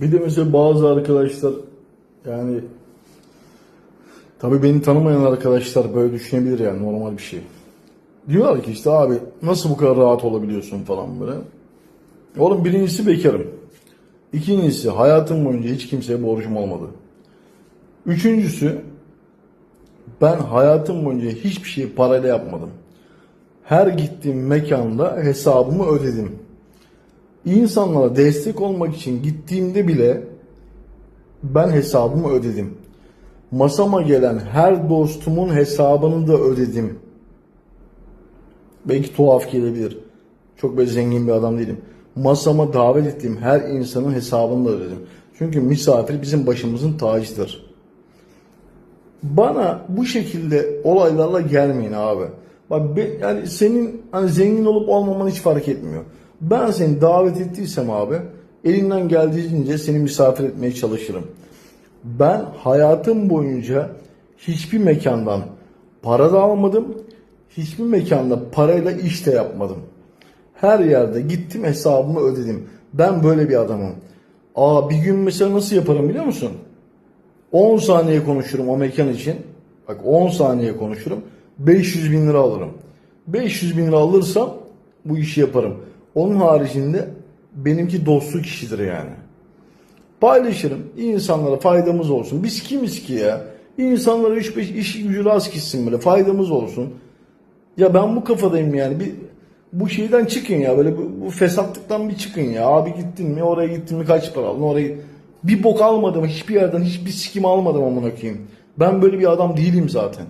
Bir de mesela bazı arkadaşlar yani tabii beni tanımayan arkadaşlar böyle düşünebilir yani normal bir şey. Diyorlar ki işte abi nasıl bu kadar rahat olabiliyorsun falan böyle. Oğlum birincisi bekarım. İkincisi hayatım boyunca hiç kimseye borcum olmadı. Üçüncüsü ben hayatım boyunca hiçbir şeyi parayla yapmadım. Her gittiğim mekanda hesabımı ödedim. İnsanlara destek olmak için gittiğimde bile ben hesabımı ödedim. Masama gelen her dostumun hesabını da ödedim. Belki tuhaf gelebilir. Çok böyle zengin bir adam değilim. Masama davet ettiğim her insanın hesabını da ödedim. Çünkü misafir bizim başımızın tacıdır. Bana bu şekilde olaylarla gelmeyin abi. Bak be- yani senin hani zengin olup olmaman hiç fark etmiyor. Ben seni davet ettiysem abi elinden geldiğince seni misafir etmeye çalışırım. Ben hayatım boyunca hiçbir mekandan para da almadım. Hiçbir mekanda parayla iş de yapmadım. Her yerde gittim hesabımı ödedim. Ben böyle bir adamım. Aa bir gün mesela nasıl yaparım biliyor musun? 10 saniye konuşurum o mekan için. Bak 10 saniye konuşurum. 500 bin lira alırım. 500 bin lira alırsam bu işi yaparım. Onun haricinde benimki dostluk işidir yani. Paylaşırım. İnsanlara faydamız olsun. Biz kimiz ki ya? İnsanlara 3-5 iş gücü rast gitsin böyle. Faydamız olsun. Ya ben bu kafadayım yani. Bir bu şeyden çıkın ya böyle bu, bu fesatlıktan bir çıkın ya. Abi gittin mi oraya gittin mi kaç para aldın oraya bir bok almadım hiçbir yerden hiçbir sikim almadım amına koyayım. Ben böyle bir adam değilim zaten.